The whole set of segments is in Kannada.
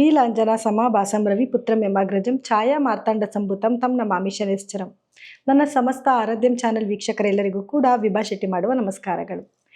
ನೀಲಾಂಜನ ಸಮಾಭಾಸಂ ರವಿಪುತ್ರಂ ಎಮಾಗ್ರಜಂ ಛಾಯಾ ಮಾರ್ತಾಂಡ ಸಂಭುತಂ ತಮ್ಮ ನಮಾಮಿ ಶನೇಶ್ವರಂ ನನ್ನ ಸಮಸ್ತ ಆರಾಧ್ಯಂ ಚಾನೆಲ್ ವೀಕ್ಷಕರೆಲ್ಲರಿಗೂ ಕೂಡ ವಿಭಾ ಶೆಟ್ಟಿ ಮಾಡುವ ನಮಸ್ಕಾರಗಳು.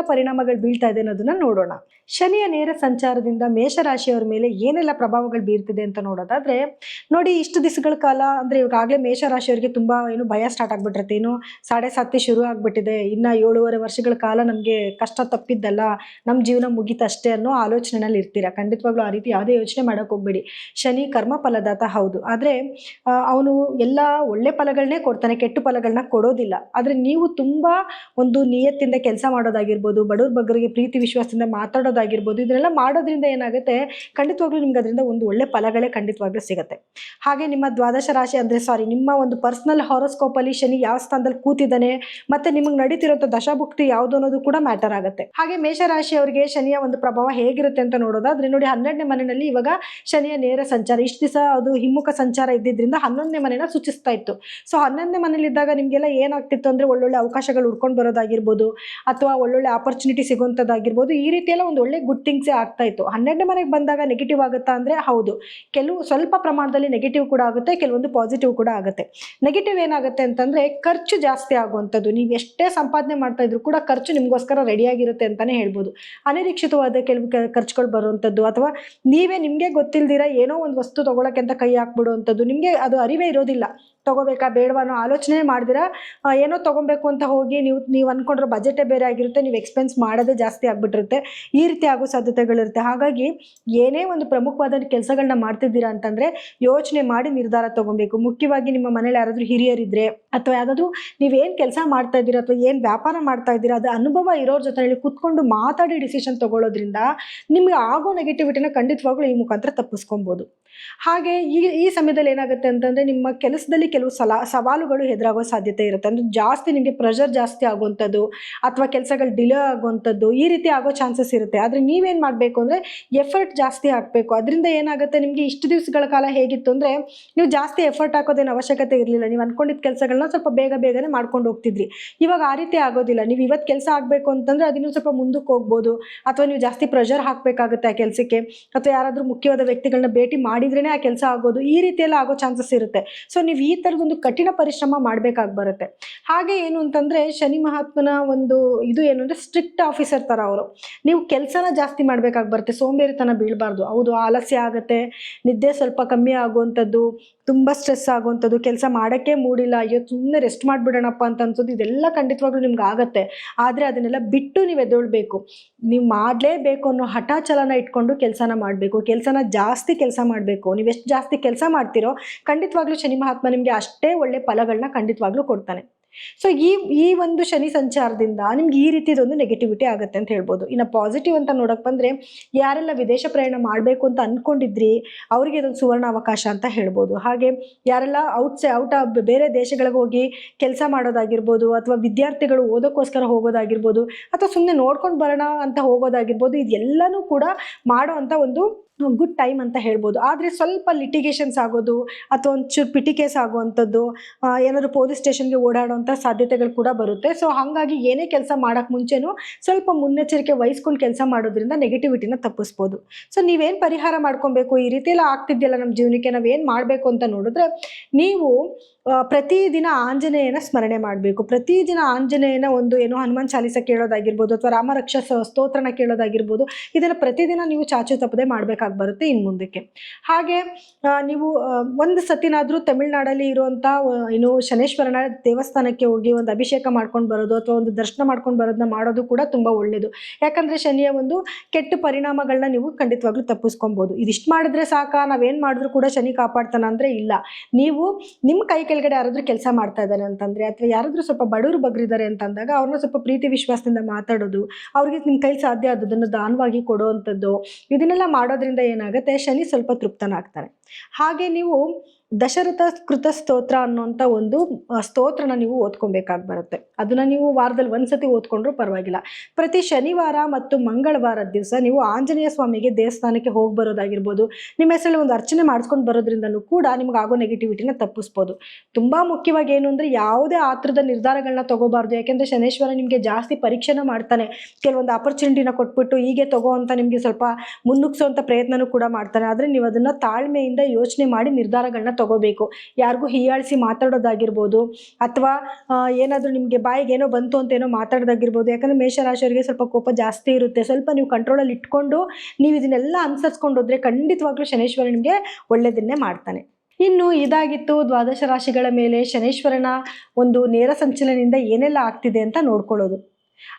ಪರಿಣಾಮಗಳು ಬೀಳ್ತಾ ಇದೆ ಅನ್ನೋದನ್ನ ನೋಡೋಣ. ಶನಿಯ ನೇರ ಸಂಚಾರದಿಂದ ಮೇಷರಾಶಿಯವರ ಮೇಲೆ ಏನೆಲ್ಲ ಪ್ರಭಾವಗಳು ಬೀರ್ತಿದೆ ಅಂತ ನೋಡೋದಾದ್ರೆ, ನೋಡಿ ಇಷ್ಟು ದಿವಸಗಳ ಕಾಲ ಅಂದರೆ ಇವಾಗಲೇ ಮೇಷರಾಶಿಯವರಿಗೆ ತುಂಬಾ ಏನು ಭಯ ಸ್ಟಾರ್ಟ್ ಆಗ್ಬಿಟ್ಟಿರುತ್ತೆ. ಏನು ಸಾಡೆ ಸಾತಿ ಶುರು ಆಗ್ಬಿಟ್ಟಿದೆ. ಇನ್ನ ಏಳುವರೆ ವರ್ಷಗಳ ಕಾಲ ನಮಗೆ ಕಷ್ಟ ತಪ್ಪಿದ್ದಲ್ಲ. ನಮ್ಮ ಜೀವನ ಮುಗಿತಷ್ಟೇ ಅನ್ನೋ ಆಲೋಚನೆನಲ್ಲಿ ಇರ್ತೀರಾ? ಖಂಡಿತವಾಗ್ಲೂ ಆ ರೀತಿ ಯಾವುದೇ ಯೋಚನೆ ಮಾಡಕ್ ಹೋಗ್ಬೇಡಿ. ಶನಿ ಕರ್ಮ ಫಲದಾತ ಹೌದು. ಆದ್ರೆ ಅವನು ಎಲ್ಲ ಒಳ್ಳೆ ಫಲಗಳನ್ನೇ ಕೊಡ್ತಾನೆ, ಕೆಟ್ಟ ಫಲಗಳನ್ನ ಕೊಡೋದಿಲ್ಲ. ಆದ್ರೆ ನೀವು ತುಂಬಾ ಒಂದು ನಿಯತ್ತಿಂದ ಕೆಲಸ ಮಾಡೋದಾಗಿರ್ಬೋದು ಬಡವ್ರ ಬಗ್ಗರಿಗೆ ಪ್ರೀತಿ ವಿಶ್ವಾಸದಿಂದ ಮಾತಾಡೋದಾಗಿರ್ಬೋದು, ಇದನ್ನೆಲ್ಲ ಮಾಡೋದ್ರಿಂದ ಏನಾಗುತ್ತೆ? ಖಂಡಿತವಾಗ್ಲೂ ನಿಮ್ಗೆ ಅದರಿಂದ ಒಂದು ಒಳ್ಳೆ ಫಲಗಳೇ ಖಂಡಿತವಾಗ್ಲೂ ಸಿಗುತ್ತೆ. ಹಾಗೆ ನಿಮ್ಮ ದ್ವಾದಶ ರಾಶಿ ಅಂದರೆ ಸಾರಿ ನಿಮ್ಮ ಒಂದು ಪರ್ಸ್ನಲ್ ಹಾರೋಸ್ಕೋಪಲ್ಲಿ ಶನಿ ಯಾವ ಸ್ಥಾನದಲ್ಲಿ ಕೂತಿದ್ದಾನೆ ಮತ್ತೆ ನಿಮಗೆ ನಡೀತಿರೋಂಥ ದಶಾಭುಕ್ತಿ ಯಾವುದು ಅನ್ನೋದು ಕೂಡ ಮ್ಯಾಟರ್ ಆಗುತ್ತೆ. ಹಾಗೆ ಮೇಷರಾಶಿಯವರಿಗೆ ಶನಿಯ ಒಂದು ಪ್ರಭಾವ ಹೇಗಿರುತ್ತೆ ಅಂತ ನೋಡೋದಾದ್ರೆ, ನೋಡಿ ಹನ್ನೆರಡನೇ ಮನೆಯಲ್ಲಿ ಇವಾಗ ಶನಿಯ ನೇರ ಸಂಚಾರ, ಇಷ್ಟು ದಿವಸ ಅದು ಹಿಮ್ಮುಖ ಸಂಚಾರ ಇದ್ದಿದ್ದರಿಂದ ಹನ್ನೊಂದನೇ ಮನೆನ ಸೂಚಿಸ್ತಾ ಇತ್ತು. ಸೊ ಹನ್ನೊಂದನೇ ಮನೇಲಿ ಇದ್ದಾಗ ನಿಮಗೆಲ್ಲ ಏನಾಗ್ತಿತ್ತು ಅಂದರೆ ಒಳ್ಳೊಳ್ಳೆ ಅವಕಾಶಗಳು ಹುಡ್ಕೊಂಡು ಬರೋದಾಗಿರ್ಬೋದು, ಅಥವಾ ಒಳ್ಳೊಳ್ಳೆ ಆಪರ್ಚುನಿಟಿ ಸಿಗುವಂಥದ್ದಾಗಿರ್ಬೋದು ಈ ರೀತಿಯೆಲ್ಲ ಒಂದು ಒಳ್ಳೆ ಗುಡ್ ಥಿಂಗ್ಸೇ ಆಗ್ತಾ ಇತ್ತು. ಹನ್ನೆರಡನೇ ಮನೆಗೆ ಬಂದಾಗ ನೆಗೆಟಿವ್ ಆಗುತ್ತಾ ಅಂದರೆ ಹೌದು. ಕೆಲವು ಸ್ವಲ್ಪ ಪ್ರಮಾಣದಲ್ಲಿ ನೆಗೆಟಿವ್ ಕೂಡ ಆಗುತ್ತೆ, ಕೆಲವೊಂದು ಪಾಸಿಟಿವ್ ಕೂಡ ಆಗುತ್ತೆ. ನೆಗೆಟಿವ್ ಏನಾಗುತ್ತೆ ಅಂತಂದರೆ ಖರ್ಚು ಜಾಸ್ತಿ ಆಗುವಂಥದ್ದು. ನೀವು ಎಷ್ಟೇ ಸಂಪಾದನೆ ಮಾಡ್ತಾ ಇದ್ರು ಕೂಡ ಖರ್ಚು ನಿಮಗೋಸ್ಕರ ರೆಡಿಯಾಗಿರುತ್ತೆ ಅಂತಲೇ ಹೇಳ್ಬೋದು. ಅನಿರೀಕ್ಷಿತವಾದ ಕೆಲವು ಖರ್ಚುಗಳು ಬರುವಂಥದ್ದು, ಅಥವಾ ನೀವೇ ನಿಮಗೆ ಗೊತ್ತಿಲ್ಲದಿರ ಏನೋ ಒಂದು ವಸ್ತು ತೊಗೊಳಕ್ಕೆ ಅಂತ ಕೈ ಹಾಕ್ಬಿಡುವಂಥದ್ದು, ನಿಮಗೆ ಅದು ಅರಿವೇ ಇರೋದಿಲ್ಲ. ತಗೋಬೇಕಾ ಬೇಡವಾ ಅನ್ನೋ ಆಲೋಚನೆ ಮಾಡಿದಿರಾ? ಏನೋ ತೊಗೊಬೇಕು ಅಂತ ಹೋಗಿ ನೀವು ನೀವು ಅಂದ್ಕೊಂಡ್ರೆ ಬಜೆಟೇ ಬೇರೆ ಆಗಿರುತ್ತೆ, ನೀವು ಎಕ್ಸ್ಪೆನ್ಸ್ ಮಾಡೋದೇ ಜಾಸ್ತಿ ಆಗಿಬಿಟ್ಟಿರುತ್ತೆ. ಈ ರೀತಿ ಆಗೋ ಸಾಧ್ಯತೆಗಳಿರುತ್ತೆ. ಹಾಗಾಗಿ ಏನೇ ಒಂದು ಪ್ರಮುಖವಾದ ಕೆಲಸಗಳನ್ನ ಮಾಡ್ತಿದ್ದೀರಾ ಅಂತಂದರೆ ಯೋಚನೆ ಮಾಡಿ ನಿರ್ಧಾರ ತೊಗೊಬೇಕು. ಮುಖ್ಯವಾಗಿ ನಿಮ್ಮ ಮನೇಲಿ ಯಾರಾದರೂ ಹಿರಿಯರಿದ್ದರೆ ಅಥವಾ ಯಾವುದಾದ್ರೂ ನೀವೇನು ಕೆಲಸ ಮಾಡ್ತಾ ಇದ್ದೀರಾ ಅಥವಾ ಏನು ವ್ಯಾಪಾರ ಮಾಡ್ತಾ ಇದ್ದೀರಾ, ಅದು ಅನುಭವ ಇರೋರ ಹೇಳಿ ಕೂತ್ಕೊಂಡು ಮಾತಾಡಿ ಡಿಸಿಷನ್ ತೊಗೊಳ್ಳೋದ್ರಿಂದ ನಿಮಗೆ ಆಗೋ ನೆಗೆಟಿವಿಟಿನ ಖಂಡಿತವಾಗ್ಲೂ ಈ ಮುಖಾಂತರ ತಪ್ಪಿಸ್ಕೊಬೋದು. ಹಾಗೆ ಈ ಈ ಸಮಯದಲ್ಲಿ ಏನಾಗುತ್ತೆ ಅಂತಂದರೆ ನಿಮ್ಮ ಕೆಲಸದಲ್ಲಿ ಕೆಲವು ಸಲ, ಸವಾಲುಗಳು ಎದುರಾಗೋ ಸಾಧ್ಯತೆ ಇರುತ್ತೆ. ಅಂದರೆ ಜಾಸ್ತಿ ನಿಮಗೆ ಪ್ರೆಷರ್ ಜಾಸ್ತಿ ಆಗುವಂಥದ್ದು ಅಥವಾ ಕೆಲಸಗಳು ಡಿಲೇ ಆಗುವಂಥದ್ದು ಈ ರೀತಿ ಆಗೋ ಚಾನ್ಸಸ್ ಇರುತ್ತೆ. ಆದರೆ ನೀವೇನು ಮಾಡಬೇಕು ಅಂದರೆ ಎಫರ್ಟ್ ಜಾಸ್ತಿ ಹಾಕಬೇಕು. ಅದರಿಂದ ಏನಾಗುತ್ತೆ? ನಿಮಗೆ ಇಷ್ಟು ದಿವಸಗಳ ಕಾಲ ಹೇಗಿತ್ತು ಅಂದರೆ ನೀವು ಜಾಸ್ತಿ ಎಫರ್ಟ್ ಹಾಕೋದೇನು ಅವಶ್ಯಕತೆ ಇರಲಿಲ್ಲ. ನೀವು ಅಂದ್ಕೊಂಡಿದ್ದ ಕೆಲಸಗಳನ್ನ ಸ್ವಲ್ಪ ಬೇಗ ಬೇಗನೆ ಮಾಡ್ಕೊಂಡು ಹೋಗ್ತಿದ್ರಿ. ಇವಾಗ ಆ ರೀತಿ ಆಗೋದಿಲ್ಲ. ನೀವು ಇವತ್ತು ಕೆಲಸ ಆಗಬೇಕು ಅಂತಂದರೆ ಅದನ್ನು ಸ್ವಲ್ಪ ಮುಂದಕ್ಕೆ ಹೋಗ್ಬೋದು. ಅಥವಾ ನೀವು ಜಾಸ್ತಿ ಪ್ರೆಷರ್ ಹಾಕಬೇಕಾಗುತ್ತೆ ಆ ಕೆಲಸಕ್ಕೆ. ಅಥವಾ ಯಾರಾದರೂ ಮುಖ್ಯವಾದ ವ್ಯಕ್ತಿಗಳನ್ನ ಭೇಟಿ ಮಾಡಿದ್ರೇ ಆ ಕೆಲಸ ಆಗೋದು, ಈ ರೀತಿಯೆಲ್ಲ ಆಗೋ ಚಾನ್ಸಸ್ ಇರುತ್ತೆ. ಸೊ ನೀವು ಈ ಥರದೊಂದು ಕಠಿಣ ಪರಿಶ್ರಮ ಮಾಡಬೇಕಾಗಿ ಬರುತ್ತೆ. ಹಾಗೆ ಏನು ಅಂತಂದರೆ, ಶನಿ ಮಹಾತ್ಮನ ಒಂದು ಇದು ಏನು ಅಂದರೆ ಸ್ಟ್ರಿಕ್ಟ್ ಆಫೀಸರ್ ಥರ ಅವರು. ನೀವು ಕೆಲಸನ ಜಾಸ್ತಿ ಮಾಡಬೇಕಾಗಿ ಬರುತ್ತೆ. ಸೋಂಬೇರಿತನ ಬೀಳಬಾರ್ದು. ಹೌದು ಆಲಸ್ಯ ಆಗುತ್ತೆ, ನಿದ್ದೆ ಸ್ವಲ್ಪ ಕಮ್ಮಿ ಆಗುವಂಥದ್ದು ತುಂಬ ಸ್ಟ್ರೆಸ್ ಆಗುವಂಥದ್ದು, ಕೆಲಸ ಮಾಡೋಕ್ಕೆ ಮೂಡಿಲ್ಲ, ಅಯ್ಯೋ ಸುಮ್ಮನೆ ರೆಸ್ಟ್ ಮಾಡಿಬಿಡೋಣಪ್ಪ ಅಂತ ಅನ್ಸೋದು, ಇದೆಲ್ಲ ಖಂಡಿತವಾಗ್ಲೂ ನಿಮ್ಗೆ ಆಗುತ್ತೆ. ಆದರೆ ಅದನ್ನೆಲ್ಲ ಬಿಟ್ಟು ನೀವು ಎದ್ದೇಳಬೇಕು. ನೀವು ಮಾಡಲೇಬೇಕು ಅನ್ನೋ ಹಠಾಚಲನ ಇಟ್ಕೊಂಡು ಕೆಲಸನ ಮಾಡಬೇಕು. ಕೆಲಸನ ಜಾಸ್ತಿ ಕೆಲಸ ಮಾಡಬೇಕು. ನೀವು ಎಷ್ಟು ಜಾಸ್ತಿ ಕೆಲಸ ಮಾಡ್ತೀರೋ ಖಂಡಿತವಾಗ್ಲೂ ಶನಿ ಮಹಾತ್ಮ ನಿಮಗೆ ಅಷ್ಟೇ ಒಳ್ಳೆ ಫಲಗಳನ್ನ ಖಂಡಿತವಾಗ್ಲೂ ಕೊಡ್ತಾನೆ. ಸೊ ಈ ಈ ಒಂದು ಶನಿ ಸಂಚಾರದಿಂದ ನಿಮ್ಗೆ ಈ ರೀತಿದೊಂದು ನೆಗೆಟಿವಿಟಿ ಆಗುತ್ತೆ ಅಂತ ಹೇಳ್ಬೋದು. ಇನ್ನು ಪಾಸಿಟಿವ್ ಅಂತ ನೋಡಕ್ಕೆ ಬಂದ್ರೆ ಯಾರೆಲ್ಲ ವಿದೇಶ ಪ್ರಯಾಣ ಮಾಡಬೇಕು ಅಂತ ಅಂದ್ಕೊಂಡಿದ್ರಿ ಅವರಿಗೆ ಇದೊಂದು ಸುವರ್ಣ ಅವಕಾಶ ಅಂತ ಹೇಳ್ಬೋದು. ಹಾಗೆ ಯಾರೆಲ್ಲ ಔಟ್ ಔಟ್ ಬೇರೆ ದೇಶಗಳಿಗೆ ಹೋಗಿ ಕೆಲಸ ಮಾಡೋದಾಗಿರ್ಬೋದು ಅಥವಾ ವಿದ್ಯಾರ್ಥಿಗಳು ಓದೋಕ್ಕೋಸ್ಕರ ಹೋಗೋದಾಗಿರ್ಬೋದು ಅಥವಾ ಸುಮ್ಮನೆ ನೋಡ್ಕೊಂಡು ಬರೋಣ ಅಂತ ಹೋಗೋದಾಗಿರ್ಬೋದು ಇದೆಲ್ಲನೂ ಕೂಡ ಮಾಡೋ ಅಂತ ಒಂದು ಗುಡ್ ಟೈಮ್ ಅಂತ ಹೇಳ್ಬೋದು. ಆದರೆ ಸ್ವಲ್ಪ ಲಿಟಿಗೇಷನ್ಸ್ ಆಗೋದು ಅಥವಾ ಒಂಚೂರು ಪಿಟಿ ಕೇಸ್ ಆಗುವಂಥದ್ದು ಏನಾದರೂ ಪೊಲೀಸ್ ಸ್ಟೇಷನ್ಗೆ ಓಡಾಡುವಂಥ ಸಾಧ್ಯತೆಗಳು ಕೂಡ ಬರುತ್ತೆ. ಸೊ ಹಾಗಾಗಿ ಏನೇ ಕೆಲಸ ಮಾಡೋಕ್ಕೆ ಮುಂಚೆನೂ ಸ್ವಲ್ಪ ಮುನ್ನೆಚ್ಚರಿಕೆ ವಹಿಸ್ಕೊಂಡು ಕೆಲಸ ಮಾಡೋದ್ರಿಂದ ನೆಗೆಟಿವಿಟಿನ ತಪ್ಪಿಸ್ಬೋದು. ಸೊ ನೀವೇನು ಪರಿಹಾರ ಮಾಡ್ಕೊಬೇಕು? ಈ ರೀತಿಯೆಲ್ಲ ಆಗ್ತಿದ್ಯಲ್ಲ ನಮ್ಮ ಜೀವನಕ್ಕೆ, ನಾವೇನು ಮಾಡಬೇಕು ಅಂತ ನೋಡಿದ್ರೆ ನೀವು ಪ್ರತಿದಿನ ಆಂಜನೇಯನ ಸ್ಮರಣೆ ಮಾಡಬೇಕು. ಪ್ರತಿದಿನ ಆಂಜನೇಯನ ಒಂದು ಏನು ಹನುಮಾನ್ ಚಾಲಿಸ ಕೇಳೋದಾಗಿರ್ಬೋದು ಅಥವಾ ರಾಮರಕ್ಷ ಸ್ತೋತ್ರನ ಕೇಳೋದಾಗಿರ್ಬೋದು, ಇದನ್ನು ಪ್ರತಿದಿನ ನೀವು ಚಾಚು ತಪ್ಪದೆ ಮಾಡಬೇಕಾಗಿ ಬರುತ್ತೆ ಇನ್ನು ಮುಂದಕ್ಕೆ. ಹಾಗೆ ನೀವು ಒಂದು ಸತಿನಾದರೂ ತಮಿಳ್ನಾಡಲ್ಲಿ ಇರುವಂಥ ಏನು ಶನೇಶ್ವರನ ದೇವಸ್ಥಾನಕ್ಕೆ ಹೋಗಿ ಒಂದು ಅಭಿಷೇಕ ಮಾಡ್ಕೊಂಡು ಬರೋದು ಅಥವಾ ಒಂದು ದರ್ಶನ ಮಾಡ್ಕೊಂಡು ಬರೋದನ್ನ ಮಾಡೋದು ಕೂಡ ತುಂಬ ಒಳ್ಳೆಯದು ಯಾಕಂದರೆ ಶನಿಯ ಒಂದು ಕೆಟ್ಟ ಪರಿಣಾಮಗಳನ್ನ ನೀವು ಖಂಡಿತವಾಗ್ಲೂ ತಪ್ಪಿಸ್ಕೊಬೋದು. ಇದಿಷ್ಟು ಮಾಡಿದ್ರೆ ಸಾಕ? ನಾವೇನು ಮಾಡಿದ್ರು ಕೂಡ ಶನಿ ಕಾಪಾಡ್ತಾನ ಅಂದರೆ ಇಲ್ಲ. ನೀವು ನಿಮ್ಮ ಕೈ ಕೆಳಗಡೆ ಯಾರಾದರೂ ಕೆಲಸ ಮಾಡ್ತಾ ಇದ್ದಾರೆ ಅಂತಂದರೆ ಅಥವಾ ಯಾರಾದರೂ ಸ್ವಲ್ಪ ಬಡವರು ಬಗ್ರಿದ್ದಾರೆ ಅಂತಂದಾಗ ಅವ್ರನ್ನ ಸ್ವಲ್ಪ ಪ್ರೀತಿ ವಿಶ್ವಾಸದಿಂದ ಮಾತಾಡೋದು, ಅವ್ರಿಗೆ ನಿಮ್ಮ ಕೈ ಸಾಧ್ಯ ಆದದನ್ನು ದಾನವಾಗಿ ಕೊಡುವಂಥದ್ದು, ಇದನ್ನೆಲ್ಲ ಮಾಡೋದ್ರಿಂದ ಏನಾಗುತ್ತೆ? ಶನಿ ಸ್ವಲ್ಪ ತೃಪ್ತನಾಗ್ತಾನೆ. ಹಾಗೆ ನೀವು ದಶರಥ ಕೃತ ಸ್ತೋತ್ರ ಅನ್ನುವಂಥ ಒಂದು ಸ್ತೋತ್ರನ ನೀವು ಓದ್ಕೊಬೇಕಾಗಿ ಬರುತ್ತೆ. ಅದನ್ನ ನೀವು ವಾರದಲ್ಲಿ ಒಂದ್ಸತಿ ಓದ್ಕೊಂಡ್ರೂ ಪರವಾಗಿಲ್ಲ. ಪ್ರತಿ ಶನಿವಾರ ಮತ್ತು ಮಂಗಳವಾರದ ದಿವಸ ನೀವು ಆಂಜನೇಯ ಸ್ವಾಮಿಗೆ ದೇವಸ್ಥಾನಕ್ಕೆ ಹೋಗಿ ಬರೋದಾಗಿರ್ಬೋದು, ನಿಮ್ಮ ಹೆಸರಲ್ಲಿ ಒಂದು ಅರ್ಚನೆ ಮಾಡಿಸ್ಕೊಂಡು ಬರೋದ್ರಿಂದನೂ ಕೂಡ ನಿಮ್ಗೆ ಆಗೋ ನೆಗೆಟಿವಿಟಿನ ತಪ್ಪಿಸ್ಬೋದು. ತುಂಬ ಮುಖ್ಯವಾಗಿ ಏನು ಅಂದರೆ ಯಾವುದೇ ಆತ್ರದ ನಿರ್ಧಾರಗಳನ್ನ ತಗೋಬಾರ್ದು. ಯಾಕೆಂದರೆ ಶನೇಶ್ವರ ನಿಮಗೆ ಜಾಸ್ತಿ ಪರೀಕ್ಷೆನ ಮಾಡ್ತಾನೆ. ಕೆಲವೊಂದು ಆಪರ್ಚುನಿಟಿನ ಕೊಟ್ಬಿಟ್ಟು ಹೀಗೆ ತಗೋ ಅಂತ ನಿಮಗೆ ಸ್ವಲ್ಪ ಮುನ್ನುಗ್ಸೋಂಥ ಪ್ರಯತ್ನನೂ ಕೂಡ ಮಾಡ್ತಾನೆ. ಆದರೆ ನೀವು ಅದನ್ನು ತಾಳ್ಮೆಯಿಂದ ಯೋಚನೆ ಮಾಡಿ ನಿರ್ಧಾರಗಳನ್ನ ತಗೋಬೇಕು. ಯಾರಿಗೂ ಹೀಯಾಳಿಸಿ ಮಾತಾಡೋದಾಗಿರ್ಬೋದು ಅಥವಾ ಏನಾದರೂ ನಿಮಗೆ ಬಾಯಿಗೆ ಏನೋ ಬಂತು ಅಂತ ಏನೋ ಮಾತಾಡೋದಾಗಿರ್ಬೋದು. ಯಾಕಂದರೆ ಮೇಷರಾಶಿಯವರಿಗೆ ಸ್ವಲ್ಪ ಕೋಪ ಜಾಸ್ತಿ ಇರುತ್ತೆ. ಸ್ವಲ್ಪ ನೀವು ಕಂಟ್ರೋಲಲ್ಲಿ ಇಟ್ಕೊಂಡು ನೀವು ಇದನ್ನೆಲ್ಲ ಅನುಸರಿಸ್ಕೊಂಡು ಹೋದರೆ ಖಂಡಿತವಾಗ್ಲೂ ಶನೇಶ್ವರ ನಿಮಗೆ ಒಳ್ಳೆಯದನ್ನೇ ಮಾಡ್ತಾನೆ. ಇನ್ನು ಇದಾಗಿತ್ತು ದ್ವಾದಶ ರಾಶಿಗಳ ಮೇಲೆ ಶನೇಶ್ವರನ ಒಂದು ನೇರ ಸಂಚಲನದಿಂದ ಏನೆಲ್ಲ ಆಗ್ತಿದೆ ಅಂತ ನೋಡ್ಕೊಳ್ಳೋದು.